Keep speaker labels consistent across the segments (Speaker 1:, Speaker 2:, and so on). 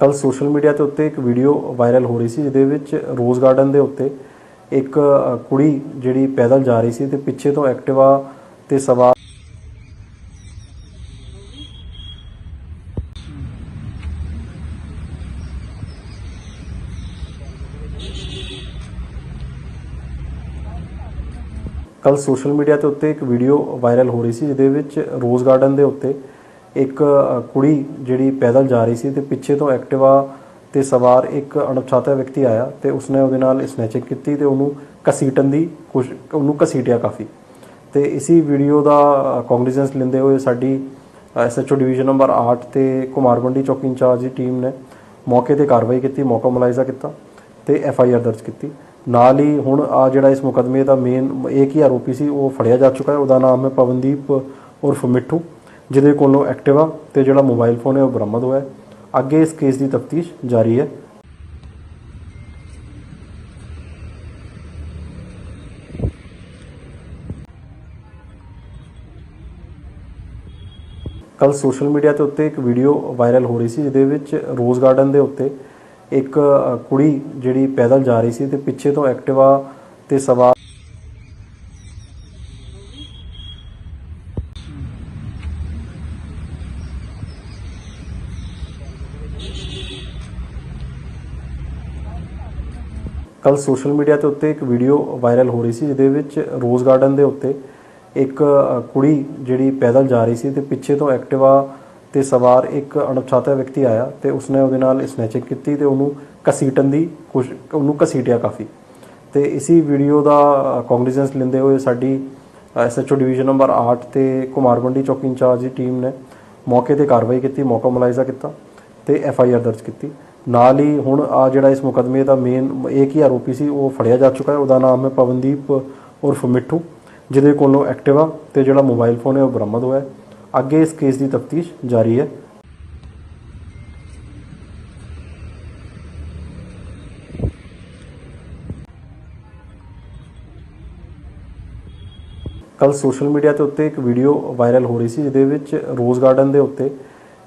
Speaker 1: ਕੱਲ social media ਤੇ ਉੱਤੇ ਇੱਕ ਵੀਡੀਓ ਵਾਇਰਲ ਹੋ ਰਹੀ ਸੀ, ਜਿਹਦੇ ਵਿੱਚ ਰੋਜ਼ ਗਾਰਡਨ ਦੇ ਉੱਤੇ ਇੱਕ ਕੁੜੀ ਜਿਹੜੀ ਪੈਦਲ ਜਾ ਰਹੀ ਸੀ ਤੇ ਪਿੱਛੇ ਤੋਂ ਐਕਟਿਵਾ ਤੇ ਸਵਾਰ ਕੱਲ ਸੋਸ਼ਲ ਮੀਡੀਆ ਤੇ ਉੱਤੇ ਇੱਕ ਵੀਡੀਓ ਵਾਇਰਲ ਹੋ ਰਹੀ ਸੀ, ਜਿਹਦੇ ਵਿੱਚ ਰੋਜ਼ ਗਾਰਡਨ ਦੇ ਉੱਤੇ ਇੱਕ ਕੁੜੀ ਜਿਹੜੀ ਪੈਦਲ ਜਾ ਰਹੀ ਸੀ ਤੇ ਪਿੱਛੇ ਤੋਂ ਐਕਟਿਵਾ ਤੇ ਸਵਾਰ ਇੱਕ ਅਣਪਛਾਤਾ ਵਿਅਕਤੀ ਆਇਆ ਤੇ ਉਸਨੇ ਉਹਦੇ ਨਾਲ ਸਨੈਚਿੰਗ ਕੀਤੀ ਤੇ ਉਹਨੂੰ ਕਸੀਟਣ ਦੀ ਕੋਸ਼ਿਸ਼, ਉਹਨੂੰ ਕਸੀਟਿਆ ਕਾਫੀ। ਤੇ ਇਸੀ ਵੀਡੀਓ ਦਾ ਕੌਗਨੀਜ਼ੈਂਸ ਲੈਂਦੇ ਹੋਏ ਸਾਡੀ ਐਸਐਚਓ ਡਿਵੀਜ਼ਨ ਨੰਬਰ 8 ਤੇ ਕੁਮਾਰਵੰਡੀ ਚੌਕੀ ਇੰਚਾਰਜ ਦੀ ਟੀਮ ਨੇ ਮੌਕੇ ਤੇ ਕਾਰਵਾਈ ਕੀਤੀ, ਮੌਕਾ ਮੁਲਾਇਜ਼ਾ ਕੀਤਾ ਤੇ ਐਫ ਆਈ ਆਰ ਦਰਜ ਕੀਤੀ। ਨਾਲ ਹੀ ਹੁਣ ਆ ਜਿਹੜਾ ਇਸ ਮੁਕਦਮੇ ਦਾ ਮੇਨ ਇੱਕ ਹੀ ਆਰੋਪੀ ਸੀ, ਉਹ ਫੜਿਆ ਜਾ ਚੁੱਕਾ ਹੈ। ਉਹਦਾ ਨਾਮ ਹੈ ਪਵਨਦੀਪ ਉਰਫ ਮਿੱਠੂ। ਜਿਹਦੇ ਕੋਲੋਂ ਐਕਟਿਵਾ ਤੇ ਜਿਹੜਾ ਮੋਬਾਈਲ ਫੋਨ ਹੈ ਉਹ ਬਰਾਮਦ ਹੋਇਆ ਅੱਗੇ ਇਸ ਕੇਸ ਦੀ ਤਫਤੀਸ਼ ਜਾਰੀ ਹੈ। ਕੱਲ ਸੋਸ਼ਲ ਮੀਡੀਆ ਤੇ ਉੱਤੇ ਇੱਕ ਵੀਡੀਓ ਵਾਇਰਲ ਹੋ ਰਹੀ ਸੀ, ਜਿਹਦੇ ਵਿੱਚ ਰੋਜ਼ ਗਾਰਡਨ ਦੇ ਉੱਤੇ ਇੱਕ ਕੁੜੀ ਜਿਹੜੀ ਪੈਦਲ ਜਾ ਰਹੀ ਸੀ ਤੇ ਪਿੱਛੇ ਤੋਂ ਐਕਟਿਵਾ ਤੇ ਸਵਾਰ ਕੱਲ ਸੋਸ਼ਲ ਮੀਡੀਆ ਤੇ ਉੱਤੇ ਇੱਕ ਵੀਡੀਓ ਵਾਇਰਲ ਹੋ ਰਹੀ ਸੀ, ਜਿਹਦੇ ਵਿੱਚ ਰੋਜ਼ ਗਾਰਡਨ ਦੇ ਉੱਤੇ ਇੱਕ ਕੁੜੀ ਜਿਹੜੀ ਪੈਦਲ ਜਾ ਰਹੀ ਸੀ ਤੇ ਪਿੱਛੇ ਤੋਂ ਐਕਟਿਵਾ ਤੇ ਸਵਾਰ ਇੱਕ ਅਣਪਛਾਤਾ ਵਿਅਕਤੀ ਆਇਆ ਤੇ ਉਸਨੇ ਉਹਦੇ ਨਾਲ ਸਨੈਚਿੰਗ ਕੀਤੀ ਤੇ ਉਹਨੂੰ ਕਸੀਟਣ ਦੀ ਕੋਸ਼ਿਸ਼, ਉਹਨੂੰ ਕਸੀਟਿਆ ਕਾਫੀ। ਤੇ ਇਸੀ ਵੀਡੀਓ ਦਾ ਕੌਗਨੀਜ਼ੈਂਸ ਲੈਂਦੇ ਹੋਏ ਸਾਡੀ ਐਸਐਚਓ ਡਿਵੀਜ਼ਨ ਨੰਬਰ 8 ਤੇ ਕੁਮਾਰਵੰਡੀ ਚੌਕੀ ਇੰਚਾਰਜ ਦੀ ਟੀਮ ਨੇ ਮੌਕੇ ਤੇ ਕਾਰਵਾਈ ਕੀਤੀ, ਮੌਕਾ ਮੁਲਾਇਜ਼ਾ ਕੀਤਾ ਤੇ ਐਫ ਆਈ ਆਰ ਦਰਜ ਕੀਤੀ। ਨਾਲ ਹੀ ਹੁਣ ਆ ਜਿਹੜਾ ਇਸ ਮੁਕਦਮੇ ਦਾ ਮੇਨ ਇੱਕ ਹੀ ਆਰੋਪੀ ਸੀ, ਉਹ ਫੜਿਆ ਜਾ ਚੁੱਕਾ ਹੈ। ਉਹਦਾ ਨਾਮ ਹੈ ਪਵਨਦੀਪ ਉਰਫ ਮਿੱਠੂ, ਜਿਹਦੇ ਕੋਲੋਂ ਐਕਟਿਵਾ ਤੇ ਜਿਹੜਾ ਮੋਬਾਈਲ ਫੋਨ ਹੈ, ਉਹ ਬਰਾਮਦ ਹੋਇਆ ਅੱਗੇ ਇਸ ਕੇਸ ਦੀ ਤਫਤੀਸ਼ ਜਾਰੀ ਹੈ।
Speaker 2: ਕੱਲ ਸੋਸ਼ਲ ਮੀਡੀਆ ਤੇ ਉੱਤੇ ਇੱਕ ਵੀਡੀਓ ਵਾਇਰਲ ਹੋ ਰਹੀ ਸੀ, ਜਿਹਦੇ ਵਿੱਚ ਰੋਜ਼ ਗਾਰਡਨ ਦੇ ਉੱਤੇ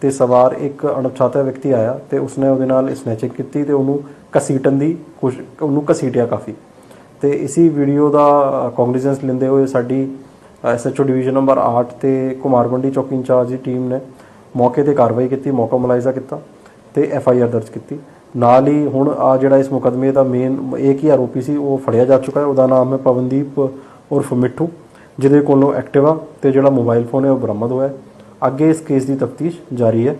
Speaker 2: ਤੇ ਸਵਾਰ ਇੱਕ ਵੀਡੀਓ ਅਣਪਛਾਤਾ ਵਿਅਕਤੀ ਆਇਆ ਤੇ ਉਸਨੇ ਉਹਦੇ ਨਾਲ ਸਨੈਚਿੰਗ ਕੀਤੀ ਤੇ ਉਹਨੂੰ ਕਸੀਟਣ ਦੀ ਕੋਸ਼ਿਸ਼, ਉਹਨੂੰ ਕਸੀਟਿਆ ਕਾਫੀ। ਤੇ ਇਸੀ ਵੀਡੀਓ ਦਾ ਕੌਗਨੀਜ਼ੈਂਸ ਲੈਂਦੇ ਹੋਏ ਸਾਡੀ ਐਸਐਚਓ ਡਿਵੀਜ਼ਨ ਨੰਬਰ 8 ਤੇ ਕੁਮਾਰਵੰਡੀ ਚੌਕੀ ਇੰਚਾਰਜ ਦੀ ਟੀਮ ਨੇ ਮੌਕੇ ਤੇ ਕਾਰਵਾਈ ਕੀਤੀ, ਮੌਕਾ ਮੁਲਾਇਜ਼ਾ ਕੀਤਾ ਤੇ ਐਫ ਆਈ ਆਰ ਦਰਜ ਕੀਤੀ। ਨਾਲ ਹੀ ਹੁਣ ਆ ਜਿਹੜਾ ਇਸ ਮੁਕਦਮੇ ਦਾ ਮੇਨ ਇੱਕ ਹੀ ਆਰੋਪੀ ਸੀ, ਉਹ ਫੜਿਆ ਜਾ ਚੁੱਕਾ ਹੈ। ਉਹਦਾ ਨਾਮ ਹੈ ਪਵਨਦੀਪ ਉਰਫ ਮਿੱਠੂ, ਜਿਹਦੇ ਕੋਲੋਂ ਐਕਟਿਵਾ ਤੇ ਜਿਹੜਾ ਮੋਬਾਈਲ ਫੋਨ ਹੈ, ਉਹ ਬਰਾਮਦ ਹੋਇਆ ਹੈ। ਅੱਗੇ ਇਸ ਕੇਸ ਦੀ ਤਫਤੀਸ਼ ਜਾਰੀ ਹੈ।